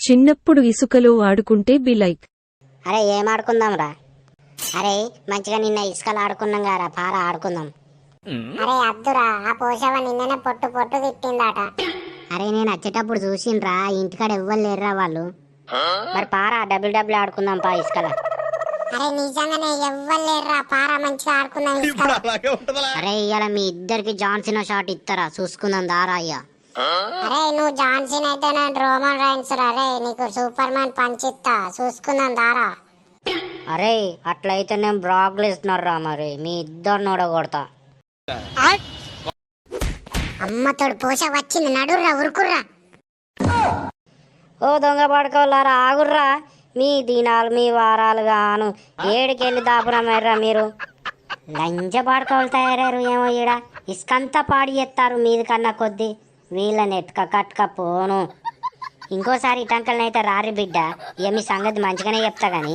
చిన్నప్పుడు ఇసుకలో ఆడుకుంటే బి లైక్ అరే ఏం ఆడుకుందాం రా అరే మంచిగా నిన్న ఇసుకలు ఆడుకున్నాం కదా పార ఆడుకుందాం. అరే అద్దురా ఆ పోషవ నిన్ననే పొట్టు పొట్టు తిట్టిందట. అరే నేను వచ్చేటప్పుడు చూసిండ్రా ఇంటికాడ ఎవ్వరు లేరురా వాళ్ళు. మరి పార డబుల్ డబుల్ ఆడుకుందాం పా ఇసుకల. అరే నిజంగానే ఎవ్వలేర్రా పార మంచిగా ఆడుకుందాం ఇసుకలో. అరే ఇవాళ మీ ఇద్దరికి జాన్సన్ షాట్ ఇస్తారా చూసుకుందాం దారా అయ్యా అరే నువ్వు జాన్సన్ అయితే నేను రోమన్ రైన్స్ అరే నీకు సూపర్ మ్యాన్ పంచిత్తా. చూసుకుందాం దారా. అరే అట్లయితే నేను బ్రాక్లు ఇస్తున్నారా మరి. మీ ఇద్దరు నోడగొడతా అమ్మతోడు పోష వచ్చింది నడుర్రా ఉరుకుర్రా. ఓ దొంగ పడుకోవాలారా ఆగుర్రా. మీ దినాలు మీ వారాలు గాను. ఏడికెళ్ళి దాపురమయ్యారా మీరు? లంజ పాడుకోవాలి తయారయ్యారు ఏమో ఈడ. ఇసుకంతా పాడి చేస్తారు మీది కన్నా కొద్ది. వీళ్ళని ఎట్క కట్క పోను. ఇంకోసారి ఇటంకల్ని అయితే రారి బిడ్డ. ఇక మీ సంగతి మంచిగానే చెప్తా కానీ